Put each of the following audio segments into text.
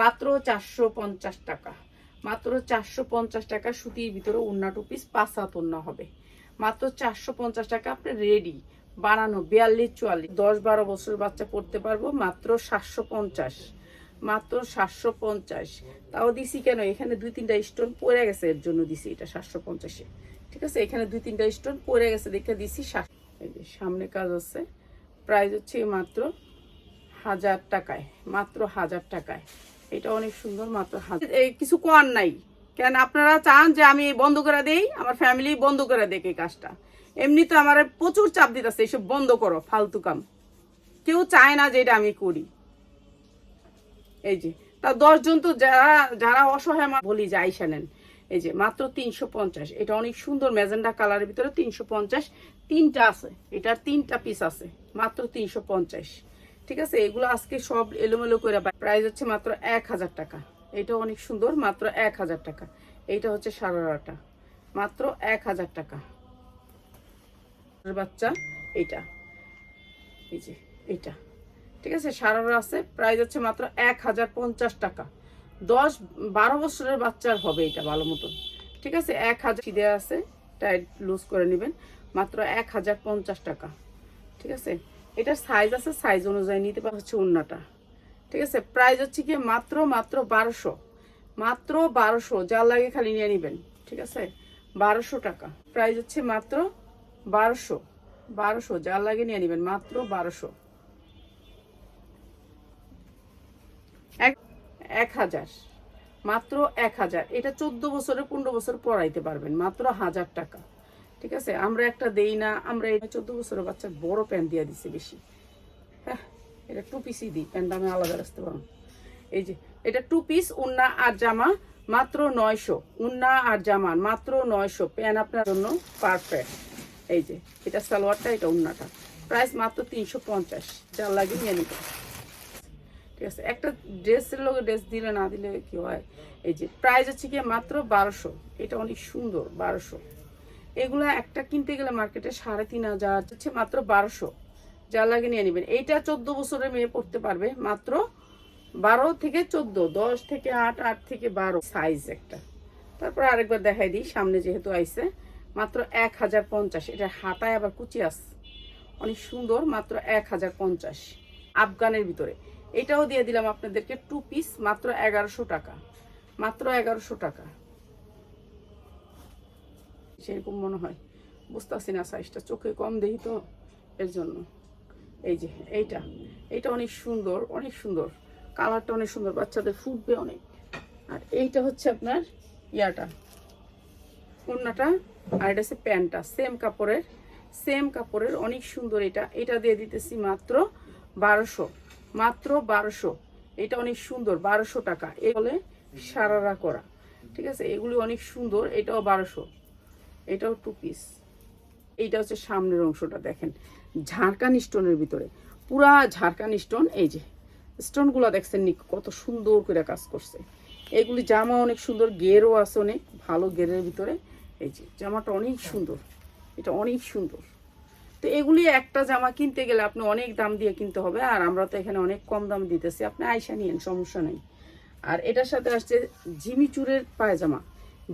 মাত্র চারশো পঞ্চাশ টাকা। মাত্র চারশো পঞ্চাশ টাকা সুতির ভিতরে উন্না টু পিস পাঁচ হাত হবে। মাত্র চারশো পঞ্চাশ টাকা আপনি রেডি বানানো, বিয়াল্লিশ, চুয়াল্লিশ। দশ বারো বছর বাচ্চা পড়তে পারব, মাত্র সাতশো পঞ্চাশ। মাত্র সাতশো পঞ্চাশ। তাও দিছি কেন? এখানে দুই তিনটা স্টোন পড়ে গেছে, এর জন্য দিছি এটা সাতশো পঞ্চাশে ঠিক আছে? এখানে দুই তিনটা স্টোন পড়ে গেছে, দেখে দিছি সামনে কাজ আছে। প্রাইস হচ্ছে মাত্র হাজার টাকায়, মাত্র হাজার টাকায়। এটা অনেক সুন্দর মাত্র এই কিছু কর নাই। কেন আপনারা চান যে আমি বন্ধ করে দেই? আমার ফ্যামিলি বন্ধ করে দেখ কাজটা। এমনি তো আমার প্রচুর চাপ দিতেছে এইসব বন্ধ করো, ফালতু কাম। কেউ চায় না যে এটা আমি করি। এই যে, তা দশজন তো যারা যারা অসহায় বলি যে আইসা নেন। এই যে, মাত্র তিনশো পঞ্চাশ। এটা অনেক সুন্দর ম্যাজেন্ডা কালারের ভিতরে তিনশো পঞ্চাশ। তিনটা আছে। এটার তিনটা পিস আছে। মাত্র তিনশো পঞ্চাশ। ঠিক আছে? এগুলো আজকে সব এলোমেলো করে প্রাইস হচ্ছে মাত্র এক হাজার টাকা। এটা অনেক সুন্দর, মাত্র এক হাজার টাকা। এইটা হচ্ছে সারারাটা মাত্র এক হাজার টাকা। বাচ্চা, এইটা। এই যে, এইটা। ঠিক আছে? সারারা আছে, প্রাইস হচ্ছে মাত্র এক হাজার পঞ্চাশ টাকা। দশ, বারো বছরের বাচ্চার হবে এটা ভালো মতন। ঠিক আছে? এক হাজার দেওয়া আছে, টাইট লুজ করে নেবেন। মাত্র এক হাজার পঞ্চাশ টাকা। ঠিক আছে? এটার সাইজ আছে সাইজ অনুযায়ী নিতে পারা হচ্ছে ঠিক আছে? প্রাইস হচ্ছে কি মাত্র মাত্র বারোশো। মাত্র বারোশো যা লাগে খালি নিয়ে নেবেন। ঠিক আছে? বারোশো টাকা। প্রাইস হচ্ছে মাত্র বারোশো। বারোশো যা লাগে নিয়ে নেবেন, মাত্র বারোশো। এক এক হাজার। মাত্র এক হাজার। এটা চোদ্দ বছরে, পনেরো বছর পড়াইতে পারবেন। মাত্র হাজার টাকা। ঠিক আছে? আমরা একটা দেই না, আমরা এই চোদ্দ বছরের বাচ্চার বড় প্যান্ট দিয়ে দিছি বেশি। হ্যাঁ এটা টু পিসই দিই, প্যান্ট আমি আলাদা রাখতে পারব এই যে, এটা টু পিস উন্না আর জামা, মাত্র নয়শো। উন্না আর জামা, মাত্র নয়শো। প্যান্ট আপনার জন্য পারফেক্ট এই যে, এটা সালোয়ারটা, এটা উন্নাটা। প্রাইস মাত্র তিনশো পঞ্চাশ। যার লাগে নিয়ে নিতে ঠিক আছে? একটা ড্রেসের লোক ড্রেস দিলে না দিলে কি হয়? এই যে প্রাইস হচ্ছে কি মাত্র বারোশো। এটা অনেক সুন্দর, বারোশো। এগুলো একটা কিনতে গেলে মার্কেটে সাড়ে তিন হাজার, হচ্ছে মাত্র বারোশো। যা লাগে নিয়ে নেবেন। এইটা চোদ্দ বছরের মেয়ে পড়তে পারবে, মাত্র বারো থেকে চোদ্দ, দশ থেকে আট আট থেকে বারো সাইজ একটা। তারপর আরেকবার দেখাই দিই, সামনে যেহেতু আইছে, মাত্র এক হাজার পঞ্চাশ। এটা হাতায় আবার কুচি আছে। অনেক সুন্দর, মাত্র এক হাজার পঞ্চাশ। আফগানের ভিতরে। এটাও দিয়ে দিলাম আপনাদেরকে টু পিস মাত্র এগারোশো টাকা। মাত্র এগারোশো টাকা। সেরকম মনে হয়। বুঝতেছি না সাইজটা চোখে কম দেখি তো এর জন্য। এই যে, এইটা। এইটা অনেক সুন্দর অনেক সুন্দর। কালারটা অনেক সুন্দর, বাচ্চাদের ফুটবে অনেক। আর এইটা হচ্ছে আপনার ইয়াটা। ওড়নাটা, আর এটা হচ্ছে প্যান্টটা। সেম কাপড়ের সেম কাপড়ের অনেক সুন্দর এটা। এটা দিয়ে দিতেছি মাত্র বারোশো। মাত্র বারোশো। এটা অনেক সুন্দর, বারোশো টাকা। এ বলে সারারা করা। ঠিক আছে? এগুলি অনেক সুন্দর, এটাও বারোশো। এটাও টু পিস এইটা হচ্ছে সামনের অংশটা দেখেন। ঝাড়কান স্টোনের ভিতরে। পুরা ঝাড়কান স্টোন, এই যে, স্টোনগুলো দেখছেন নি, কত সুন্দর করে কাজ করছে। এগুলি জামা অনেক সুন্দর, গেরও আছে অনেক, ভালো গেরের ভিতরে। এই যে, জামাটা অনেক সুন্দর। এটা অনেক সুন্দর। তো এগুলি একটা জামা কিনতে গেলে আপনি অনেক দাম দিয়ে কিনতে হবে, আর আমরা তো এখানে অনেক কম দাম দিতেছি। আপনি আয়সা নিয়েন, সমস্যা নেই। আর এটার সাথে আসছে জিমিচুরের পায়জামা।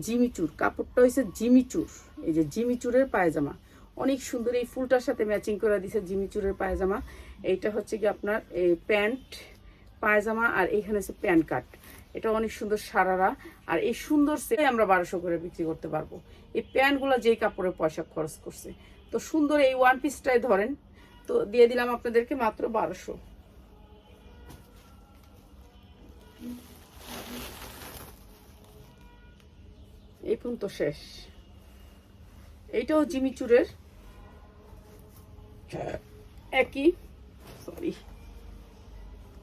জিমিচুর, কাপড়টা হয়েছে জিমিচুর, এই যে জিমিচুরের পায়জামা। অনেক সুন্দর এই ফুলটার সাথে ম্যাচিং করে দিছে জিমিচুরের পায়জামা। এইটা হচ্ছে কি আপনার এই প্যান্ট পায়জামা আর এইখানে হচ্ছে প্যান্ট কাট। এটা অনেক সুন্দর সারারা আর এই সুন্দর সে আমরা বারোশো করে বিক্রি করতে পারব। এই প্যান্টগুলো যেই কাপড়ের পয়সা খরচ করছে। তো সুন্দর এই ওয়ান পিসটাই ধরেন। তো দিয়ে দিলাম আপনাদেরকে মাত্র বারোশো। এই পর্যন্ত শেষ। এইটাও জিমিচুরের একই? সরি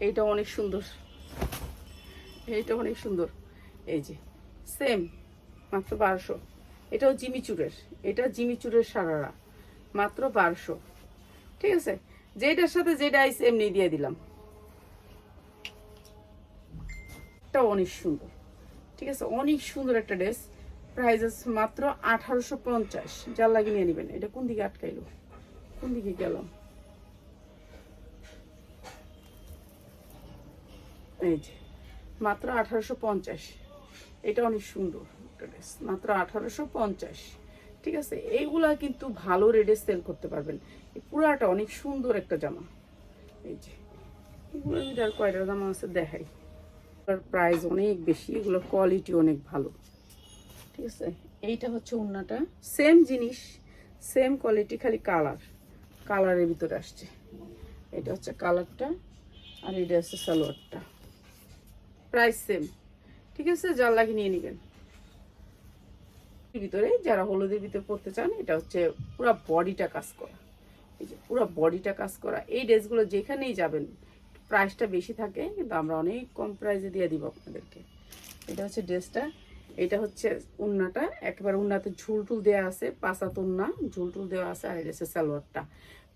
এইটা অনেক সুন্দর। এইটা অনেক সুন্দর। এই যে সেম মাত্র বারোশো। এটাও জিমিচুরের এটা জিমিচুরের সারারা। মাত্র বারোশো। ঠিক আছে? যেটার সাথে যেটা আইস এমনি দিয়ে দিলাম। এটাও অনেক সুন্দর। ঠিক আছে? অনেক সুন্দর একটা ড্রেস। প্রাইস আছে মাত্র আঠারোশো পঞ্চাশ। যার লাগে নিয়ে নেবেন। এটা কোন দিকে আটকাইলো? কোন দিকে গেল? এই যে, মাত্র আঠারোশো পঞ্চাশ। এটা অনেক সুন্দর ড্রেস মাত্র আঠারোশো পঞ্চাশ। ঠিক আছে? এইগুলা কিন্তু ভালো রেটে সেল করতে পারবেন। পুরাটা অনেক সুন্দর একটা জামা। এই যে এগুলোর ভিতরে আর কয়টা জামা আছে দেখাই। প্রাইস অনেক বেশি। এগুলোর কোয়ালিটি অনেক ভালো। ঠিক আছে? এইটা হচ্ছে উন্নাটা সেম জিনিস সেম কোয়ালিটি খালি কালার কালারের ভিতরে আসছে। এটা হচ্ছে কালারটা আর এটা হচ্ছে সালোয়ারটা। প্রাইস সেম ঠিক আছে? যার লাগে নিয়ে নেবেন। ভিতরে যারা হলুদের ভিতরে পড়তে চান, এটা হচ্ছে পুরো বডিটা কাজ করা। এই যে পুরো বডিটা কাজ করা। এই ড্রেসগুলো যেখানেই যাবেন প্রাইসটা বেশি থাকে, কিন্তু আমরা অনেক কম প্রাইসে দিয়ে দিব আপনাদেরকে। এটা হচ্ছে ড্রেসটা। এটা হচ্ছে উন্নাটা, একেবারে উন্নাতে ঝুলটুল দেওয়া আছে পাঁচাত উন্না ঝুলটুল দেওয়া আছে, আর এটা হচ্ছে সালোয়ারটা।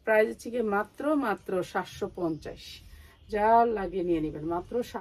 প্রাইস হচ্ছে গিয়ে মাত্র মাত্র সাতশো পঞ্চাশ। যা লাগিয়ে নিয়ে নেবেন, মাত্র